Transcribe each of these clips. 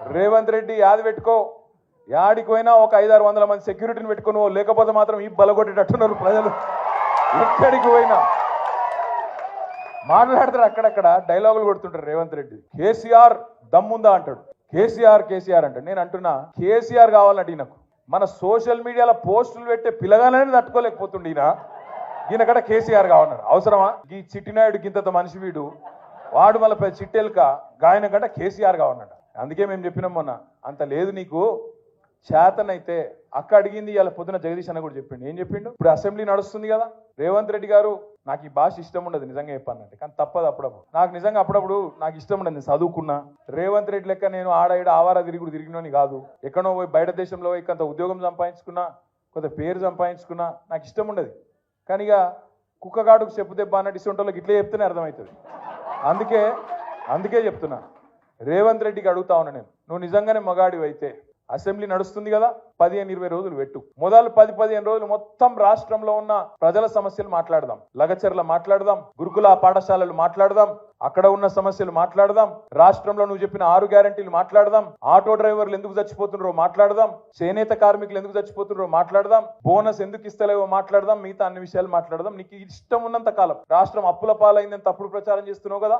రేవంత్ రెడ్డి యాది పెట్టుకో. యాడికి పోయినా ఒక ఐదారు వందల మంది సెక్యూరిటీని పెట్టుకుని లేకపోతే మాత్రం ఈ బలగొట్టేటట్టున్నారు ప్రజలు. ఎక్కడికి పోయినా. మాట్లాడతారు అక్కడక్కడ డైలాగులు కొడుతుంటారు రేవంత్ రెడ్డి. కేసీఆర్ దమ్ముందా అంటాడు. కేసీఆర్ కేసీఆర్ అంటాడు. నేను అంటున్నా కేసీఆర్ కావాలంటే ఈయనకు మన సోషల్ మీడియాలో పోస్టులు పెట్టే పిల్లగానే తట్టుకోలేకపోతుండే ఈయన. ఈయన కడ కేసీఆర్ కావన్నాడు అవసరమా? ఈ చిట్టినాయుడు గింత మనిషి వీడు. వాడు మళ్ళీ చిట్టెలుక గాయన కంటే కేసీఆర్ కావన్నాడు అందుకే మేము చెప్పినాం మొన్న అంత లేదు నీకు చేతనైతే అక్క అడిగింది ఇవాళ పొద్దున జగదీష్ అన్న కూడా చెప్పిండు. ఏం చెప్పిండు? ఇప్పుడు అసెంబ్లీ నడుస్తుంది కదా రేవంత్ రెడ్డి గారు నాకు ఈ భాష ఇష్టం ఉండదు నిజంగా చెప్పానంటే కానీ తప్పదు అప్పుడప్పుడు. నాకు నిజంగా అప్పుడప్పుడు నాకు ఇష్టం ఉండదు నేను చదువుకున్నా. రేవంత్ రెడ్డి లెక్క నేను ఆడ ఈడ ఆవారా తిరుగుడు తిరిగినోని కాదు. ఎక్కడో పోయి బయట దేశంలో పోయి కొంత ఉద్యోగం సంపాదించుకున్నా కొంత పేరు సంపాదించుకున్నా నాకు ఇష్టం ఉండదు. కానీ ఇక కుక్కగాడుకు చెప్పు దెబ్బ అన్నట్టు ఇస్తుంటోళ్ళకి ఇట్లే చెప్తేనే అర్థమవుతుంది. అందుకే అందుకే చెప్తున్నా. రేవంత్ రెడ్డికి అడుగుతా ఉన్నా నేను. నువ్వు నిజంగానే మగాడివి అయితే. అసెంబ్లీ నడుస్తుంది కదా పదిహేను ఇరవై రోజులు పెట్టు. మొదలు పది పదిహేను రోజులు మొత్తం రాష్ట్రంలో ఉన్న ప్రజల సమస్యలు మాట్లాడదాం. లగచర్ల మాట్లాడదాం గురుకుల పాఠశాలలు మాట్లాడదాం అక్కడ ఉన్న సమస్యలు మాట్లాడదాం రాష్ట్రంలో నువ్వు చెప్పిన ఆరు గ్యారంటీలు మాట్లాడదాం ఆటో డ్రైవర్లు ఎందుకు చచ్చిపోతున్నారో మాట్లాడదాం చేనేత కార్మికులు ఎందుకు చచ్చిపోతున్నారో మాట్లాడదాం బోనస్ ఎందుకు ఇస్తలేవో మాట్లాడదాం మిగతా అన్ని విషయాలు మాట్లాడదాం. నీకు ఇష్టం ఉన్నంత కాలం. రాష్ట్రం అప్పుల పాలైందని తప్పుడు ప్రచారం చేస్తున్నావు కదా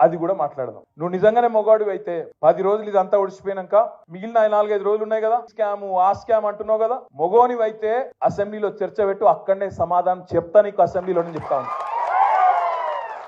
అది కూడా మాట్లాడదాం. నువ్వు నిజంగానే మొగాడు అయితే పది రోజులు ఇదంతా ఒడిచిపోయినాక మిగిలిన నాలుగైదు రోజులు ఉన్నాయి కదా? స్కామ్ ఆ స్కామ్ అంటున్నావు కదా? మొగోనివైతే అసెంబ్లీలో చర్చ పెట్టు అక్కడనే సమాధానం చెప్తా నీకు అసెంబ్లీలో చెప్తా